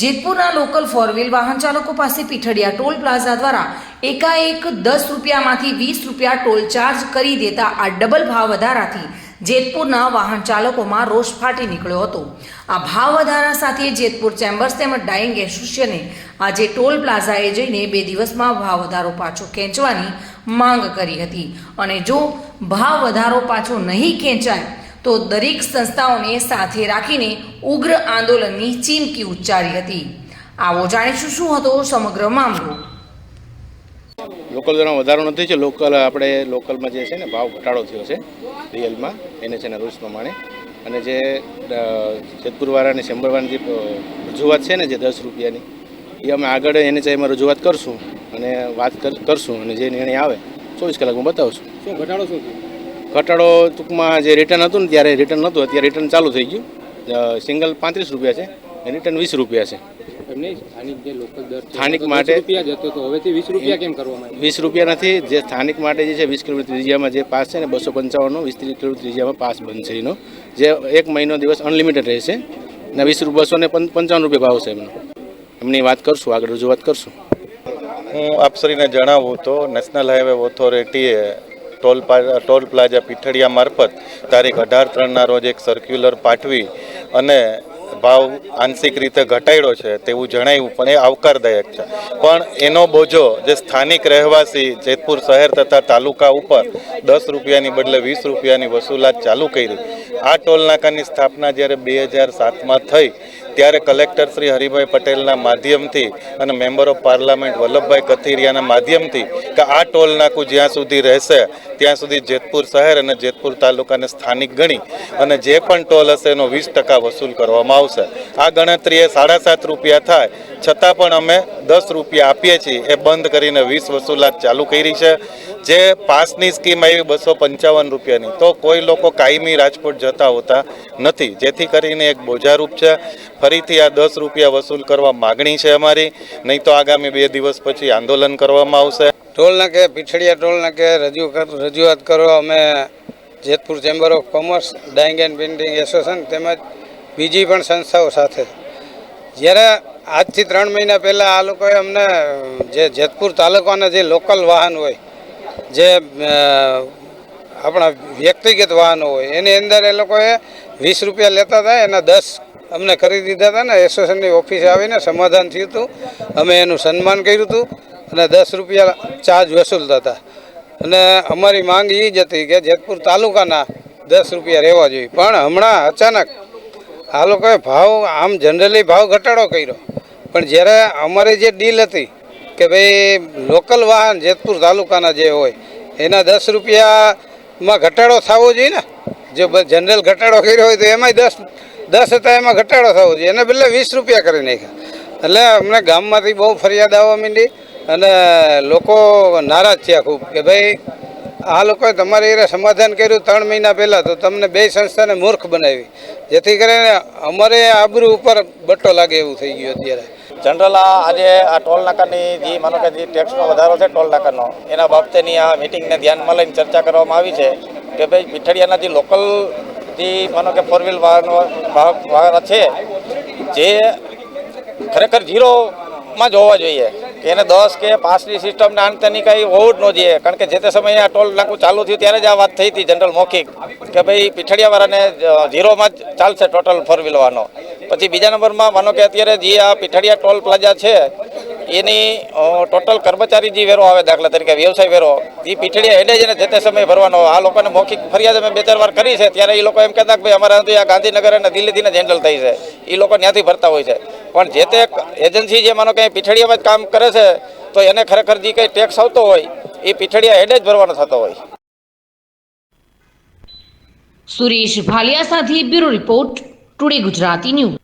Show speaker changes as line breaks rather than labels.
જેતપુરના local for wheel વાહન ચાલકો પાસે પીઠડિયા ટોલ પ્લાઝા દ્વારા એકાએક દસ રૂપિયામાંથી વીસ રૂપિયા ટોલ ચાર્જ કરી દેતા આ ડબલ ભાવ વધારાથી જેતપુરના વાહન ચાલકોમાં રોષ ફાટી નીકળ્યો હતો. આ ભાવ વધારા સાથે જેતપુર ચેમ્બર્સ તેમજ ડાઇંગ એસોસિએશને આજે ટોલ પ્લાઝાએ જઈને બે દિવસમાં ભાવ વધારો પાછો ખેંચવાની માંગ કરી હતી. અને જો ભાવ વધારો પાછો નહીં ખેંચાય તો દરેક સંસ્થાઓને સાથે રાખીને ઉગ્ર આંદોલનની ચીમકી ઉચ્ચારી હતી. આવો જાણીશું શું હતો સમગ્ર મામલો.
લોકલ દ્વારા વધારો નથી છે લોકલ આપણે લોકલમાં જે છે ને ભાવ ઘટાડો થયો છે રિયલમાં એને છે ને રૂલ્સ પ્રમાણે. અને જે જેતપુરવાળા અને શંભરવાળાની જે રજૂઆત છે ને જે દસ રૂપિયાની એ અમે આગળ એને છે એમાં રજૂઆત કરશું અને વાત કરશું અને જે નિર્ણય આવે ચોવીસ કલાકમાં બતાવશું
શું ઘટાડો શું થયો?
ઘટાડો ટૂંકમાં જે રિટર્ન હતું ને ત્યારે રિટર્ન નહોતું અત્યારે રિટર્ન ચાલુ થઈ ગયું. સિંગલ પાંત્રીસ રૂપિયા છે અને રિટર્ન વીસ રૂપિયા છે.
સ્થાનિક જે લોકલ દર છે
સ્થાનિક
તો દસ
માટે-
રૂપિયા જ હતો તો હવેથી વીસ રૂપિયા કેમ કરવામાં
વીસ રૂપિયા નથી જે સ્થાનિક માટે જે છે વીસ કિલોમીટર ત્રિજ્યામાં જે પાસ છે ને બસો પંચાવનનો વીસ કિલોમીટર ત્રિજ્યામાં પાસ બનશે એનો. જે એક મહિનો દિવસ અનલિમિટેડ રહેશે અને વીસ રૂપિયા બસો ને પંચાવન રૂપિયા ભાવ છે એમનો. એમની વાત કરશું આગળ રજૂઆત કરશું.
હું આપશ્રીને જણાવું તો નેશનલ હાઈવે ઓથોરિટીએ ટોલ ટોલ પ્લાઝા પીઠડિયા મારફત તારીખ અઢાર ત્રણના રોજ એક સર્ક્યુલર પાઠવી અને ભાવ આંશિક રીતે ઘટાડ્યો છે તેવું જણાવ્યું, પણ એ આવકારદાયક છે. પણ એનો બોજો જે સ્થાનિક રહેવાસી જેતપુર શહેર તથા તાલુકા ઉપર દસ રૂપિયાની બદલે વીસ રૂપિયાની વસૂલાત ચાલુ કરી, આ ટોલ નાકાની સ્થાપના જ્યારે બે હજાર સાતમાં થઈ ત્યારે કલેક્ટર શ્રી હરિભાઈ પટેલના માધ્યમથી અને મેમ્બર ઓફ પાર્લામેન્ટ વલ્લભભાઈ કથિરિયાના માધ્યમથી કે આ ટોલ નાકું જ્યાં સુધી રહેશે, ત્યાં સુધી જેતપુર શહેર અને જેતપુર તાલુકાને સ્થાનિક ગણી અને જે પણ ટોલ હશે એનો વીસ ટકા વસૂલ કરવામાં આવશે. આ ગણતરીએ સાડા સાત રૂપિયા થાય છતાં પણ અમે દસ રૂપિયા આપીએ છીએ. એ બંધ કરીને વીસ વસૂલાત ચાલુ કરી છે. જે પાસની સ્કીમ આવી બસો પંચાવન રૂપિયાની. તો કોઈ લોકો કાયમી રાજકોટ જતા હોતા નથી. જેથી કરીને એક બોજારૂપ છે. ફરીથી આ દસ રૂપિયા વસૂલ કરવા માગણી છે અમારી. નહીં તો આગામી બે દિવસ પછી આંદોલન કરવામાં આવશે.
ટોલ નાકે પીછડિયા ટોલ નાકે રજૂ રજૂઆત કરો અમે Jetpur chamber of commerce dyeing and painting association તેમજ બીજી પણ સંસ્થાઓ સાથે. જ્યારે આજથી ત્રણ મહિના પહેલાં આ લોકોએ અમને, જે જેતપુર તાલુકાના જે લોકલ વાહન હોય, જે આપણા વ્યક્તિગત વાહનો હોય, એની અંદર એ લોકોએ વીસ રૂપિયા લેતા હતા, એના દસ અમને કરી દીધા હતા ને, એસોસિએશનની ઓફિસે આવીને સમાધાન થયું હતું. અમે એનું સન્માન કર્યું હતું અને દસ રૂપિયા ચાર્જ વસૂલતા હતા. અને અમારી માંગ એ જ હતી કે જેતપુર તાલુકાના દસ રૂપિયા રહેવા જોઈએ. પણ હમણાં અચાનક આ લોકોએ ભાવ, આમ જનરલી ભાવ ઘટાડો કર્યો. પણ જ્યારે અમારી જે ડીલ હતી કે ભાઈ લોકલ વાહન જેતપુર તાલુકાના જે હોય, એના દસ રૂપિયામાં ઘટાડો થવો જોઈએ ને? જો જનરલ ઘટાડો કર્યો હોય તો એમાંય દસ દસ હતા, એમાં ઘટાડો થવો જોઈએ. એને બદલે વીસ રૂપિયા કરી નાખ્યા. એટલે અમને ગામમાંથી બહુ ફરિયાદ આવવા માંડી અને લોકો નારાજ થયા ખૂબ કે ભાઈ, આ લોકોએ તમારી એ સમાધાન કર્યું ત્રણ મહિના પહેલાં તો તમને બે સંસ્થાને મૂર્ખ બનાવી. જેથી કરીને અમારે આબરૂ ઉપર બટ્ટો લાગે એવું થઈ ગયું અત્યારે.
જનરલ આજે આ ટોલ નાકાની જે માનો કે જે ટેક્સનો વધારો છે ટોલ નાકાનો, એના બાબતેની આ મિટિંગને ધ્યાનમાં લઈને ચર્ચા કરવામાં આવી છે કે ભાઈ પીઠડિયાના જે લોકલ જે માનો કે ફોર વ્હીલ વાહનો, વાહક છે, જે ખરેખર ઝીરોમાં જ હોવા જોઈએ. એને દસ કે પાંચની સિસ્ટમના આનતની કાંઈ હોવું જ ન જોઈએ. કારણ કે જે તે સમયે આ ટોલ નાકું ચાલુ થયું ત્યારે જ આ વાત થઈ હતી જનરલ મૌખિક. કે ભાઈ પીઠડિયાવાળાને ઝીરોમાં જ ચાલશે ટોટલ ફોર વ્હીલવાનો પછી બીજા નંબરમાં માનો કે અત્યારે જે આ પીઠડિયા ટોલ પ્લાઝા છે એની ટોટલ કર્મચારી જે વેરો આવે દાખલા તરીકે, વ્યવસાય વેરો એ પીઠડીયા હેડે જ જે તે સમયે ભરવાનો. આ લોકોને મૌખિક ફરિયાદ અમે બે, ચાર વાર કરી છે. ત્યારે એ લોકો એમ કહેતા કે ભાઈ, અમારા તો આ ગાંધીનગર અને દિલ્હીથી જ હેન્ડલ થઈ છે. એ લોકો ત્યાંથી ભરતા હોય છે. પણ જે તે એજન્સી જે માનો કંઈ પીઠડીયામાં જ કામ કરે છે, તો એને ખરેખર જે કંઈ ટેક્સ આવતો હોય એ પીઠડીયા હેડે જ ભરવાનો થતો હોય.
સુરેશ ભાલિયા સાથે bureau report, today Gujarati news.